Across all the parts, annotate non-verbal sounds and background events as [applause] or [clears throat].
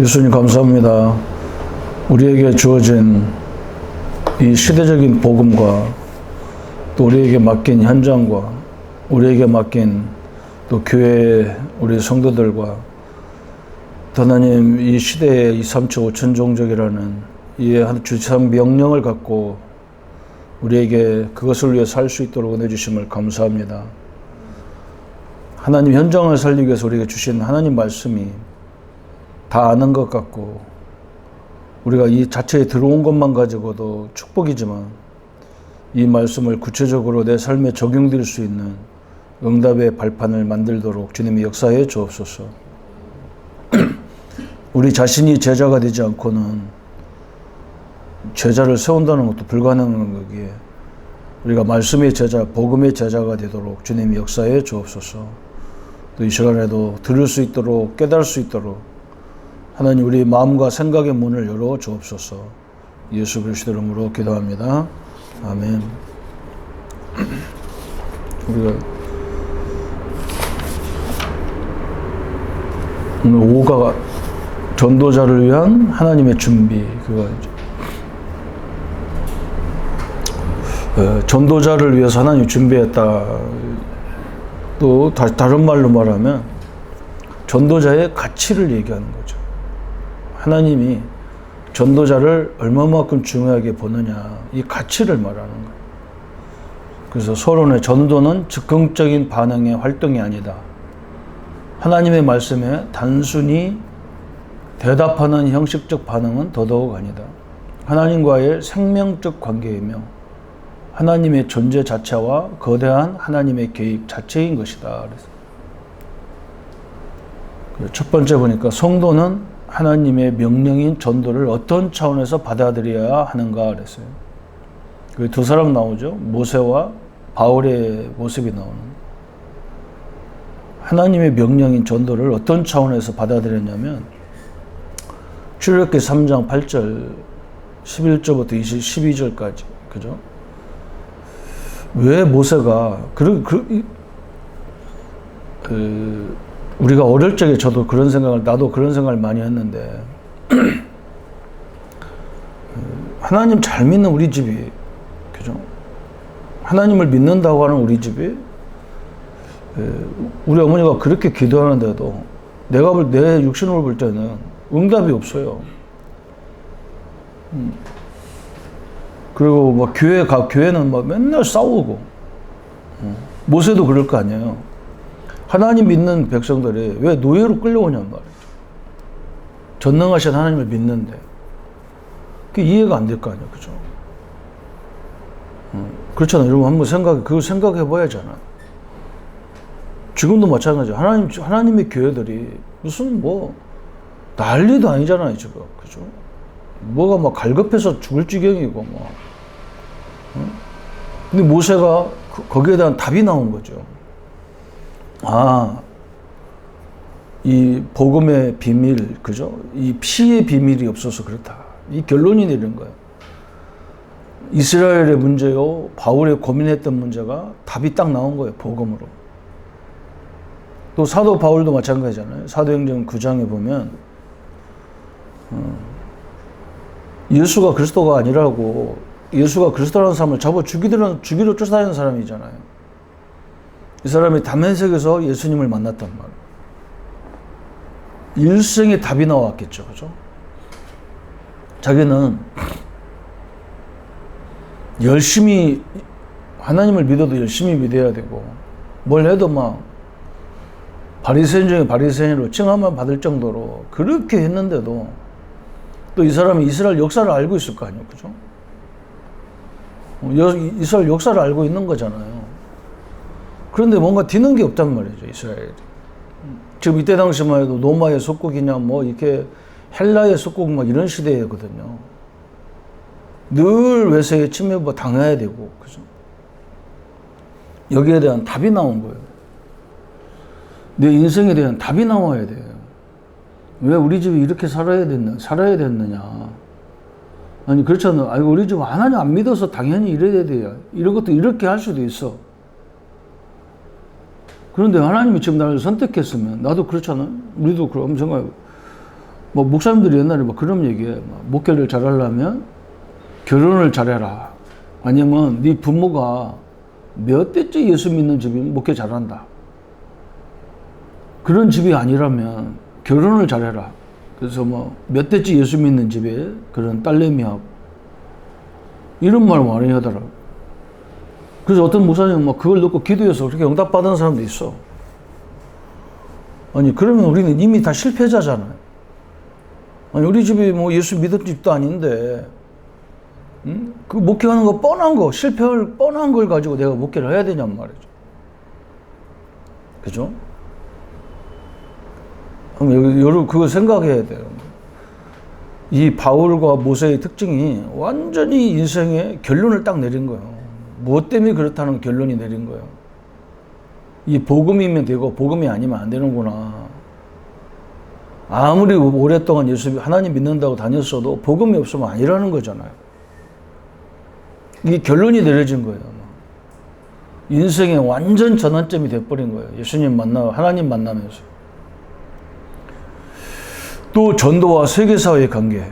예수님 감사합니다. 우리에게 주어진 이 시대적인 복음과 또 우리에게 맡긴 현장과 우리에게 맡긴 또 교회 우리 성도들과 또 하나님 이 시대의 이 삼초 오천 종족이라는 이 주상 명령을 갖고 우리에게 그것을 위해 살 수 있도록 은혜 주심을 감사합니다. 하나님 현장을 살리기 위해서 우리에게 주신 하나님 말씀이 다 아는 것 같고 우리가 이 자체에 들어온 것만 가지고도 축복이지만 이 말씀을 구체적으로 내 삶에 적용될 수 있는 응답의 발판을 만들도록 주님이 역사해 주옵소서. [clears throat] 우리 자신이 제자가 되지 않고는 제자를 세운다는 것도 불가능한 거기에 우리가 말씀의 제자, 복음의 제자가 되도록 주님이 역사해 주옵소서. 또 이 시간에도 들을 수 있도록 깨달을 수 있도록 하나님 우리 마음과 생각의 문을 열어 주옵소서. 예수 그리스도 이름으로 기도합니다. 아멘. [clears throat] 우리가 오늘 5가 전도자를 위한 하나님의 준비 그거 어, 전도자를 위해서 하나님 준비했다. 또 다, 다른 말로 말하면 전도자의 가치를 얘기하는 거죠. 하나님이 전도자를 얼마만큼 중요하게 보느냐 이 가치를 말하는 거예요. 그래서 서론의 전도는 즉흥적인 반응의 활동이 아니다. 하나님의 말씀에 단순히 대답하는 형식적 반응은 더더욱 아니다. 하나님과의 생명적 관계이며 하나님의 존재 자체와 거대한 하나님의 개입 자체인 것이다. 그래서 첫 번째 보니까 성도는 하나님의 명령인 전도를 어떤 차원에서 받아들여야 하는가 그랬어요. 그 두 사람 나오죠. 모세와 바울의 모습이 나오는. 하나님의 명령인 전도를 어떤 차원에서 받아들였냐면 출애굽기 3장 8절 11절부터 20, 12절까지 그죠? 왜 모세가 그, 그, 그 우리가 어릴 적에 저도 그런 생각을 나도 그런 생각을 많이 했는데 [clears throat] 하나님 잘 믿는 우리 집이 그죠? 하나님을 믿는다고 하는 우리 집이 우리 어머니가 그렇게 기도하는데도 내가 볼 내 육신으로 볼 때는 응답이 없어요. 음. 그리고 뭐 교회 가 교회는 뭐 맨날 싸우고 음. 모세도 그럴 거 아니에요. 하나님 믿는 백성들이 왜 노예로 끌려오냔 말이죠. 전능하신 하나님을 믿는데 그게 이해가 안 될 거 아니에요, 그죠? 음. 그렇잖아요. 여러분 한번 생각 그거 생각해 봐야잖아. 지금도 마찬가지. 하나님 하나님의 교회들이 무슨 뭐 난리도 아니잖아요, 지금. 그죠? 뭐가 막 갈급해서 죽을 지경이고 뭐. 근데 모세가 거기에 대한 답이 나온 거죠. 아, 이 복음의 비밀, 그죠? 이 피의 비밀이 없어서 그렇다. 이 결론이 내린 거예요. 이스라엘의 문제요, 바울의 고민했던 문제가 답이 딱 나온 거예요, 복음으로. 또 사도 바울도 마찬가지잖아요. 사도행전 9장에 보면, 어, 예수가 그리스도가 아니라고 예수가 그리스도라는 사람을 잡아 죽이려는 죽이려 쫓아다니는 사람이잖아요. 이 사람이 담에색에서 예수님을 만났단 말이에요. 일생의 답이 나왔겠죠, 그죠? 자기는 열심히 하나님을 믿어도 열심히 믿어야 되고 뭘 해도 막 바리새인 중에 바리새인으로 칭함을 받을 정도로 그렇게 했는데도 또 이 사람이 이스라엘 역사를 알고 있을 거 아니에요, 그죠? 이스라엘 역사를 알고 있는 거잖아요. 그런데 뭔가 뒤는 게 없단 말이죠, 이스라엘이. 지금 이때 당시만 해도 로마의 속국이냐, 뭐, 이렇게 헬라의 속국 막 이런 시대거든요. 늘 외세의 침입을 뭐 당해야 되고, 그죠? 여기에 대한 답이 나온 거예요. 내 인생에 대한 답이 나와야 돼요. 왜 우리 집이 이렇게 살아야 됐나, 살아야 됐느냐. 아니 그렇잖아. 아이고 우리 집 하나님 안 믿어서 당연히 이래야 돼요. 이런 것도 이렇게 할 수도 있어. 그런데 하나님이 지금 나를 선택했으면 나도 그렇잖아. 우리도 그럼 생각. 뭐 목사님들이 옛날에 뭐 그런 얘기해. 뭐 목회를 잘하려면 결혼을 잘해라. 아니면 네 부모가 몇 대째 예수 믿는 집이면 목회 잘한다. 그런 집이 아니라면 결혼을 잘해라. 그래서 뭐 몇 대째 예수 믿는 집에 그런 딸내미하고 이런 말 많이 하더라고. 그래서 어떤 목사님은 막 그걸 넣고 기도해서 그렇게 응답받은 사람도 있어. 아니, 그러면 우리는 이미 다 실패자잖아요. 아니, 우리 집이 뭐 예수 믿은 집도 아닌데, 음? 그 목회하는 거 뻔한 거, 실패할 뻔한 걸 가지고 내가 목회를 해야 되냔 말이죠. 그죠? 그럼 여기, 여러분, 그거 생각해야 돼요. 이 바울과 모세의 특징이 완전히 인생의 결론을 딱 내린 거예요. 무엇 때문에 그렇다는 결론이 내린 거예요. 이 복음이면 되고 복음이 아니면 안 되는구나. 아무리 오랫동안 예수 하나님 믿는다고 다녔어도 복음이 없으면 아니라는 거잖아요. 이게 결론이 내려진 거예요. 인생의 완전 전환점이 돼버린 거예요. 예수님 만나 하나님 만나면서. 또 전도와 세계사회의 관계,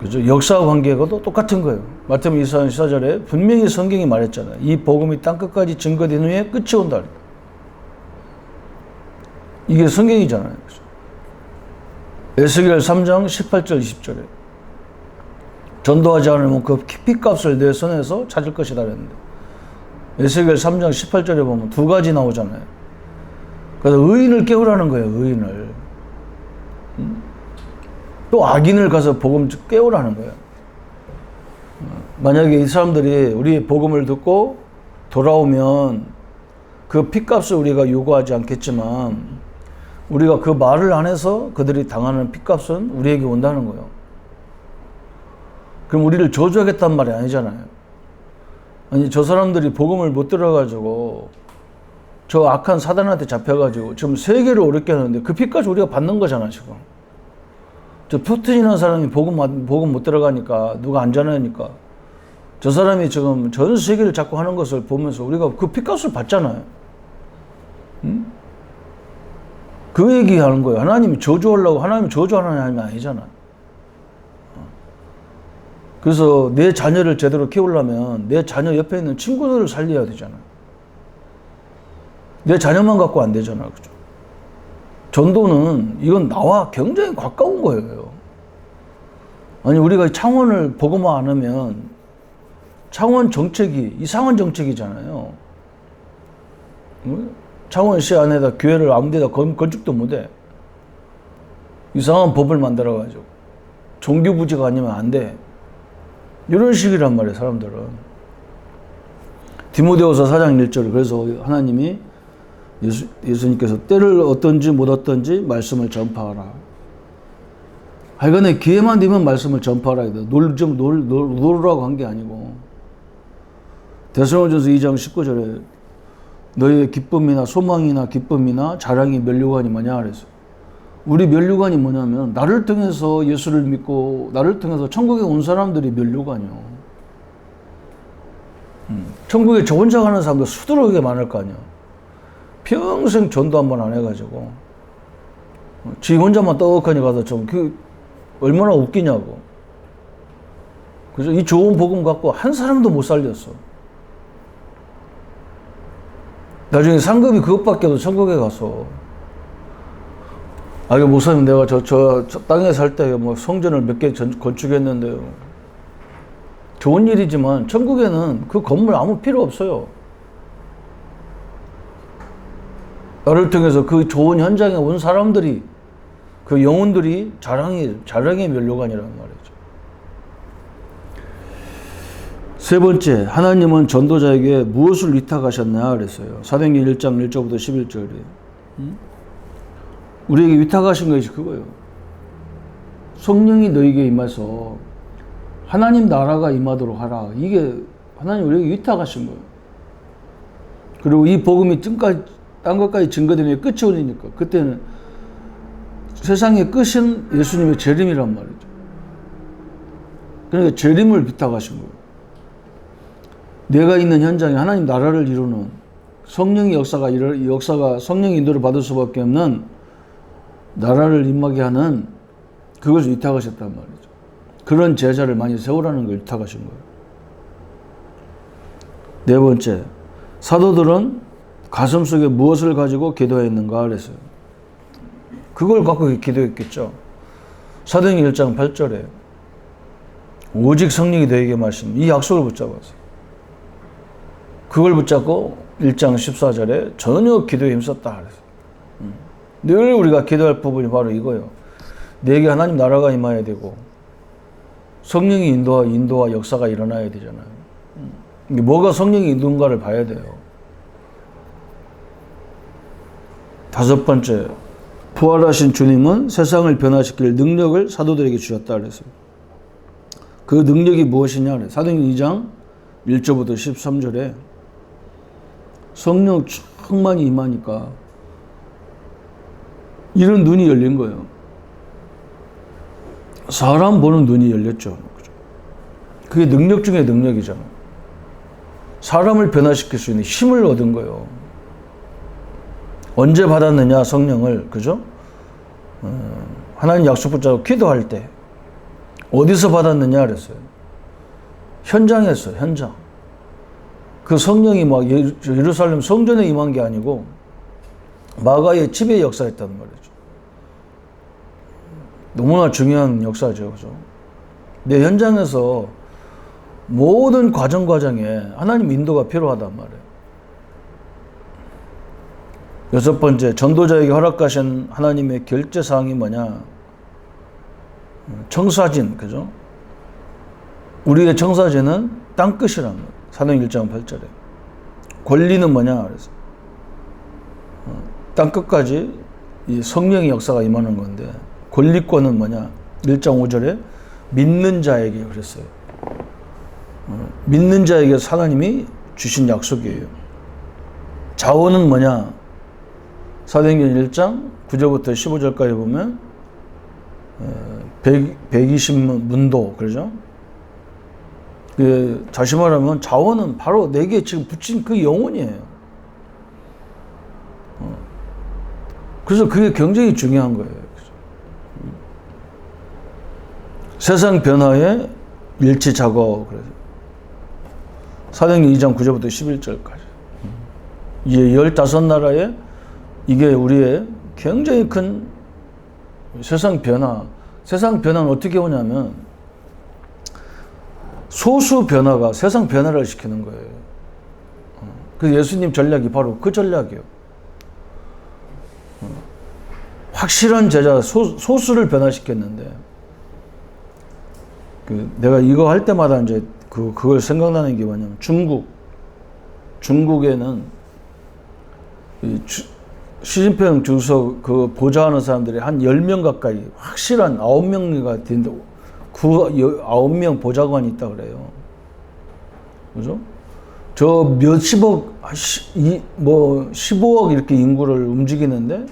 그죠? 역사 관계가 또 똑같은 거예요. 마태복음 24장 14절에 분명히 성경이 말했잖아요. 이 복음이 땅 끝까지 증거된 후에 끝이 온다. 이게 성경이잖아요. 그죠? 에스겔 3장 18절 20절에 전도하지 않으면 그 피값을 내 손에서 찾을 것이다 그랬는데 에스겔 3장 18절에 보면 두 가지 나오잖아요. 그래서 의인을 깨우라는 거예요. 의인을. 음? 또 악인을 가서 복음 깨우라는 거예요. 만약에 이 사람들이 우리의 복음을 듣고 돌아오면 그 핏값을 우리가 요구하지 않겠지만 우리가 그 말을 안 해서 그들이 당하는 핏값은 우리에게 온다는 거예요. 그럼 우리를 저주하겠단 말이 아니잖아요. 아니, 저 사람들이 복음을 못 들어가지고 저 악한 사단한테 잡혀가지고 지금 세계를 어렵게 하는데 그 핏값을 우리가 받는 거잖아, 지금. 저 푸틴이라는 사람이 복음, 복음 못 들어가니까 누가 안전하니까 저 사람이 지금 전 세계를 자꾸 하는 것을 보면서 우리가 그 핏값을 받잖아요. 응? 그 얘기하는 거예요. 하나님이 저주하려고 하나님이 저주하는 하나님이 아니잖아. 그래서 내 자녀를 제대로 키우려면 내 자녀 옆에 있는 친구들을 살려야 되잖아. 내 자녀만 갖고 안 되잖아. 그죠? 전도는 이건 나와 굉장히 가까운 거예요. 아니, 우리가 창원을 보고만 안 하면 창원 정책이 이상한 정책이잖아요. 창원시 안에다 교회를 아무 데다 건축도 못해. 이상한 법을 만들어가지고. 종교 부지가 아니면 안 돼. 이런 식이란 말이에요, 사람들은. 디모데후서 4장 1절 그래서 하나님이 예수, 예수님께서 때를 어떤지 못 어떤지 말씀을 전파하라. 하여간에 기회만 되면 말씀을 전파하라. 놀, 좀 놀, 놀, 놀으라고 한 게 아니고. 대성호전서 2장 19절에 너희의 기쁨이나 소망이나 기쁨이나 자랑이 면류관이 뭐냐 그랬어. 우리 면류관이 뭐냐면 나를 통해서 예수를 믿고 나를 통해서 천국에 온 사람들이 면류관이요. 음, 천국에 저 혼자 가는 사람들 수두룩하게 많을 거 아니야. 평생 전도 한 번 안 해가지고 지 혼자만 떡하니 가서 좀그 얼마나 웃기냐고. 그래서 이 좋은 복음 갖고 한 사람도 못 살렸어. 나중에 상급이 그것밖에 없어 천국에 가서 아 이거 목사님 내가 저, 저, 저 땅에 살 때 뭐 성전을 몇 개 건축했는데요 좋은 일이지만 천국에는 그 건물 아무 필요 없어요 나를 통해서 그 좋은 현장에 온 사람들이 그 영혼들이 자랑이 자랑의 면류관이라는 말이죠. 세 번째, 하나님은 전도자에게 무엇을 위탁하셨나 그랬어요. 사도행전 1장 1절부터 11절에. 우리에게 위탁하신 것이 그거예요. 성령이 너에게 임해서 하나님 나라가 임하도록 하라. 이게 하나님 우리에게 위탁하신 거예요. 그리고 이 복음이 땅까지, 딴 것까지 증거되면 끝이 오니까 그때는 세상의 끝은 예수님의 재림이란 말이죠. 그러니까 재림을 위탁하신 거예요. 내가 있는 현장에 하나님 나라를 이루는 성령의 역사가 이 역사가 성령 인도를 받을 수밖에 없는 나라를 임하게 하는 그것을 위탁하셨단 말이죠. 그런 제자를 많이 세우라는 걸 위탁하신 거예요. 네 번째, 사도들은 가슴 속에 무엇을 가지고 기도했는가 그랬어요. 그걸 갖고 기도했겠죠. 사도행 1장 8절에 오직 성령이 너에게 말씀 이 약속을 붙잡았어요. 그걸 붙잡고 1장 14절에 전혀 기도에 힘썼다 그랬어요. 음. 늘 우리가 기도할 부분이 바로 이거예요. 내게 하나님 나라가 임해야 되고 성령의 인도와 인도와 역사가 일어나야 되잖아요. 음. 뭐가 성령의 인도인가를 봐야 돼요. 다섯 번째, 부활하신 주님은 세상을 변화시킬 능력을 사도들에게 주셨다 그랬어요. 그 능력이 무엇이냐 그래. 사도행 2장 1절부터 13절에 성령 충만히 임하니까 이런 눈이 열린 거예요. 사람 보는 눈이 열렸죠. 그게 능력 중에 능력이잖아. 사람을 변화시킬 수 있는 힘을 얻은 거예요. 언제 받았느냐 성령을 그죠? 어, 하나님 약속 붙잡고 기도할 때 어디서 받았느냐 그랬어요. 현장에서 현장. 그 성령이 막 예루살렘 성전에 임한 게 아니고 마가의 집에 역사했단 말이죠. 너무나 중요한 역사죠, 그죠? 내 현장에서 모든 과정 과정에 하나님 인도가 필요하단 말이에요. 여섯 번째, 전도자에게 허락하신 하나님의 결제 사항이 뭐냐? 청사진, 그죠? 우리의 청사진은 땅끝이란 말이에요. 사도행 1장 8절에. 권리는 뭐냐? 그래서. 어, 땅끝까지 이 성령의 역사가 임하는 건데, 권리권은 뭐냐? 1장 5절에 믿는 자에게 그랬어요. 어, 믿는 자에게 하나님이 주신 약속이에요. 자원은 뭐냐? 사도행전 1장 9절부터 15절까지 보면 100, 120문도 그러죠? 그 다시 말하면 자원은 바로 내게 지금 붙인 그 영혼이에요. 어. 그래서 그게 굉장히 중요한 거예요. 세상 변화의 일치 작업 그래서 사도행전 2장 9절부터 11절까지 이제 15나라의 이게 우리의 굉장히 큰 세상 변화. 세상 변화는 어떻게 오냐면 소수 변화가 세상 변화를 시키는 거예요. 그 예수님 전략이 바로 그 전략이에요. 확실한 제자 소, 소수를 변화시켰는데 그 내가 이거 할 때마다 이제 그 그걸 생각나는 게 뭐냐면 중국 중국에는 이 주, 시진핑 주석 그 보좌하는 사람들이 한 10명 가까이 확실한 9명이 된다. 9, 9명 보좌관이 있다 그래요. 그죠? 저 몇십억, 이, 뭐 15억 이렇게 인구를 움직이는데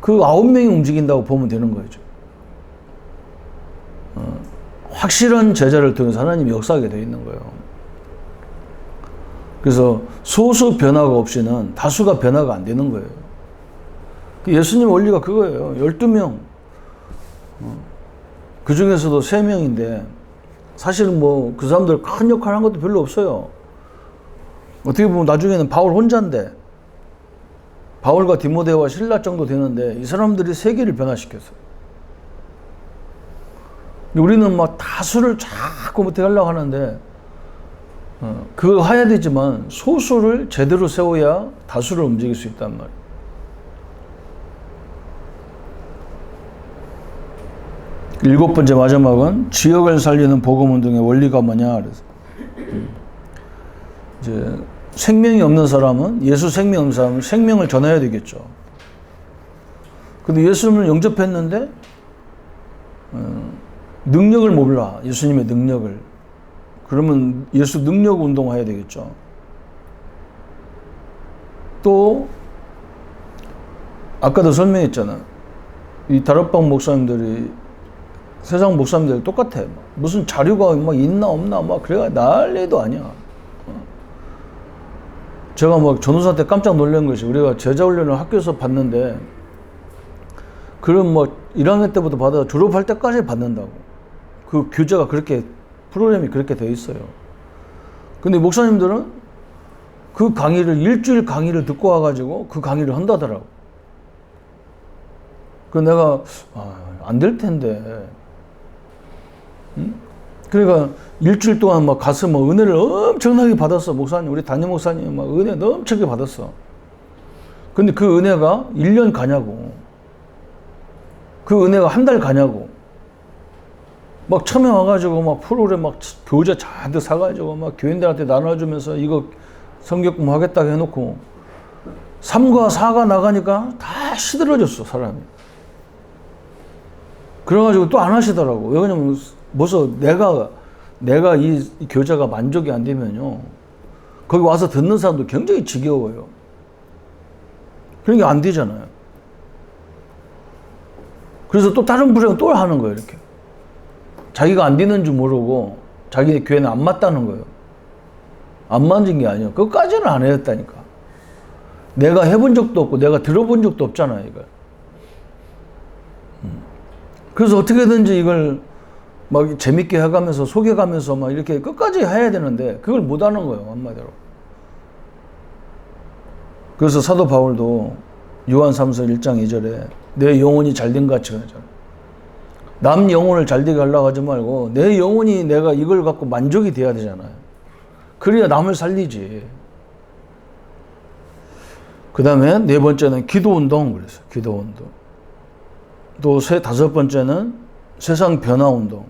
그 9명이 움직인다고 보면 되는 거죠. 어, 확실한 제자를 통해서 하나님이 역사하게 되어 있는 거예요. 그래서 소수 변화가 없이는 다수가 변화가 안 되는 거예요. 그 예수님 원리가 그거예요. 12명. 어. 그 중에서도 3명인데 사실은 뭐그 사람들 큰 역할 한 것도 별로 없어요. 어떻게 보면 나중에는 바울 혼자인데 바울과 디모데와 신라 정도 되는데 이 사람들이 세계를 변화시켰어요. 우리는 막 다수를 자꾸 못해 하려고 하는데 어, 그거 해야 되지만 소수를 제대로 세워야 다수를 움직일 수 있단 말이에요. 일곱 번째 마지막은 지역을 살리는 복음 운동의 원리가 뭐냐 그래서 이제 생명이 없는 사람은 예수 생명 없는 사람은 생명을 전해야 되겠죠. 근데 예수님을 영접했는데 어, 능력을 몰라 예수님의 능력을 그러면 예수 능력 운동해야 되겠죠. 또 아까도 설명했잖아. 이 다락방 목사님들이 세상 목사님들 똑같아. 무슨 자료가 막 있나 없나 막 그래가 난리도 아니야. 어. 제가 막 전우사 때 깜짝 놀란 것이 우리가 제자 훈련을 학교에서 받는데 그럼 뭐 1학년 때부터 받아 졸업할 때까지 받는다고. 그 교재가 그렇게 프로그램이 그렇게 되어 있어요. 근데 목사님들은 그 강의를 일주일 강의를 듣고 와가지고 그 강의를 한다더라고. 그 내가 아, 안될 텐데. 응? 그러니까 일주일 동안 막 가서 뭐 은혜를 엄청나게 받았어 목사님 우리 담임 목사님 막 은혜 넘치게 받았어. 근데 그 은혜가 1년 가냐고. 그 은혜가 한 달 가냐고. 막 처음에 와가지고 막 프로그램 막 교재 잔뜩 사가지고 막 교인들한테 나눠주면서 이거 성경 공부하겠다고 해놓고 3과 4가 나가니까 다 시들어졌어 사람이. 그래가지고 또 안 하시더라고. 왜 그러냐면 벌써 내가 내가 이, 이 교재가 만족이 안 되면요 거기 와서 듣는 사람도 굉장히 지겨워요. 그러니까 안 되잖아요. 그래서 또 다른 부령은 또 하는 거예요 이렇게. 자기가 안 되는 줄 모르고 자기 교회는 안 맞다는 거예요. 안 맞은 게 아니에요. 그것까지는 안 해였다니까. 내가 해본 적도 없고 내가 들어본 적도 없잖아요 이걸. 음. 그래서 어떻게든지 이걸 막 재밌게 해가면서 속여가면서 막 이렇게 끝까지 해야 되는데 그걸 못 하는 거예요 한마디로. 그래서 사도 바울도 요한 3서 1장 2절에 내 영혼이 잘된 같이 하잖아. 남 영혼을 잘 되게 하려고 하지 말고 내 영혼이 내가 이걸 갖고 만족이 돼야 되잖아요. 그래야 남을 살리지. 그 다음에 네 번째는 기도 운동 그랬어요. 기도 운동. 또 세 다섯 번째는 세상 변화 운동.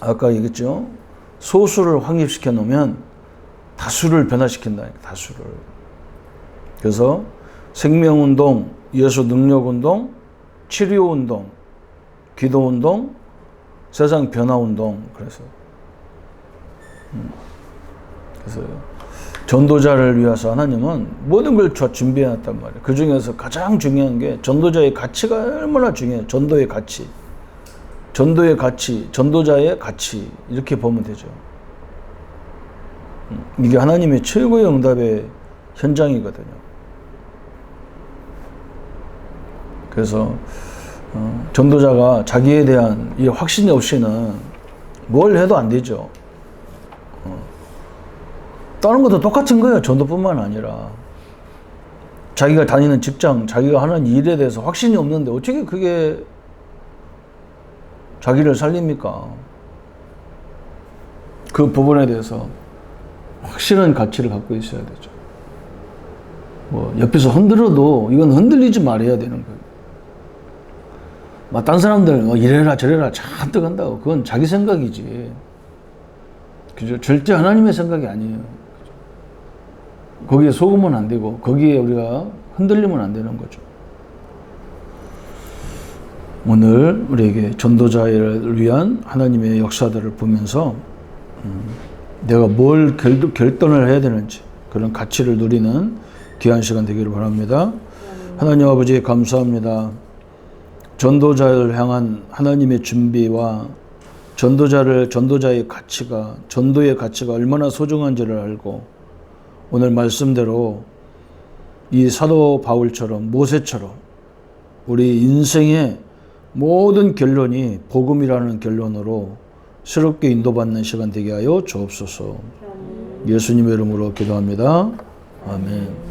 아까 얘기했죠. 소수를 확립시켜 놓으면 다수를 변화시킨다니까 다수를. 그래서 생명 운동, 예수 능력 운동, 치료 운동, 기도 운동, 세상 변화 운동. 그래서 음. 그래서 전도자를 위해서 하나님은 모든 걸 준비해 놨단 말이에요. 그 중에서 가장 중요한 게 전도자의 가치가 얼마나 중요해요. 전도의 가치. 전도의 가치, 전도자의 가치. 이렇게 보면 되죠. 음, 이게 하나님의 최고의 응답의 현장이거든요. 그래서 어, 전도자가 자기에 대한 이 확신이 없이는 뭘 해도 안 되죠. 어. 다른 것도 똑같은 거예요. 전도뿐만 아니라. 자기가 다니는 직장, 자기가 하는 일에 대해서 확신이 없는데 어떻게 그게 자기를 살립니까? 그 부분에 대해서 확실한 가치를 갖고 있어야 되죠. 뭐 옆에서 흔들어도 이건 흔들리지 말아야 되는 거예요. 막 딴 사람들 뭐 이래라 저래라 잔뜩 한다고 그건 자기 생각이지. 그죠? 절대 하나님의 생각이 아니에요. 거기에 속으면 안 되고 거기에 우리가 흔들리면 안 되는 거죠. 오늘 우리에게 전도자를 위한 하나님의 역사들을 보면서 음, 내가 뭘 결, 결단을 해야 되는지 그런 가치를 누리는 귀한 시간 되기를 바랍니다. 하나님 아버지 감사합니다. 전도자를 향한 하나님의 준비와 전도자를 전도자의 가치가 전도의 가치가 얼마나 소중한지를 알고 오늘 말씀대로 이 사도 바울처럼 모세처럼 우리 인생의 모든 결론이 복음이라는 결론으로 새롭게 인도받는 시간 되게 하여 주옵소서. 예수님의 이름으로 기도합니다. 아멘.